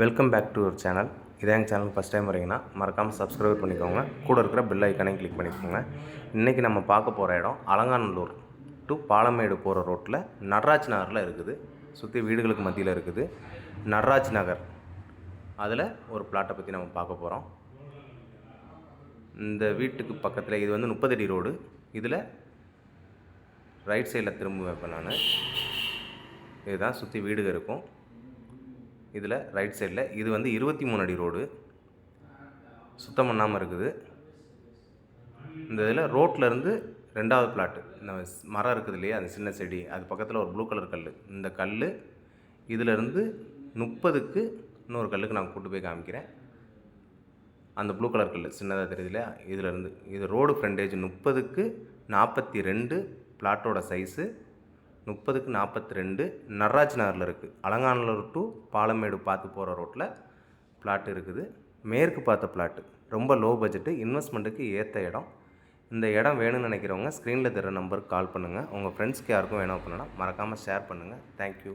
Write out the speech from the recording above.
Welcome back to ஒரு channel இதே எங்கள் சேனல் ஃபஸ்ட் டைம் வரீங்கன்னா மறக்காமல் சப்ஸ்கிரைப் பண்ணிக்கோங்க. கூட இருக்கிற பெல் ஐக்கானே கிளிக் பண்ணிக்கோங்க. இன்றைக்கி நம்ம பார்க்க போகிற இடம் அலங்காநல்லூர் டு பாலமேடு போகிற ரோட்டில் நடராஜ் நகரில் இருக்குது. சுற்றி வீடுகளுக்கு மத்தியில் இருக்குது. நடராஜ் நகர். அதில் ஒரு பிளாட்டை பற்றி நம்ம பார்க்க போகிறோம் இந்த வீட்டுக்கு பக்கத்தில் இது வந்து முப்பது அடி ரோடு இதில் ரைட் சைடில் திரும்புவேன் இப்போ நான். இதுதான் சுற்றி வீடுகள் இருக்கும். இதில் ரைட் சைடில் இது வந்து இருபத்தி மூணு அடி ரோடு சுத்தம் பண்ணாமல் இருக்குது. இந்த இதில் ரோட்லேருந்து ரெண்டாவது பிளாட்டு இந்த மரம் இருக்குது இல்லையா? அந்த சின்ன செடி. அது பக்கத்தில் ஒரு ப்ளூ கலர் கல் இந்த கல் இதிலிருந்து முப்பதுக்கு இன்னொரு கல்லுக்கு நான் கூட்டு போய் காமிக்கிறேன். அந்த ப்ளூ கலர் கல் சின்னதாக தெரியுது இல்லையா? இதிலேருந்து இது ரோடு ஃப்ரண்டேஜ் முப்பதுக்கு நாற்பத்தி ரெண்டு பிளாட்டோட சைஸு முப்பதுக்கு நாற்பத்தி ரெண்டு நடராஜ் நகரில் இருக்குது. அலங்காநல்லூர் டு பாலமேடு பார்த்து போகிற ரோட்டில் பிளாட் இருக்குது. மேற்கு பார்த்த பிளாட்டு ரொம்ப லோ பட்ஜெட்டு இன்வெஸ்ட்மெண்ட்டுக்கு ஏற்ற இடம். இந்த இடம் வேணும்னு நினைக்கிறவங்க ஸ்க்ரீனில் தர நம்பருக்கு கால் பண்ணுங்கள் உங்கள் ஃப்ரெண்ட்ஸ்க்கு யாருக்கும் வேணும் அப்படின்னா மறக்காமல் ஷேர் பண்ணுங்கள் தேங்க்யூ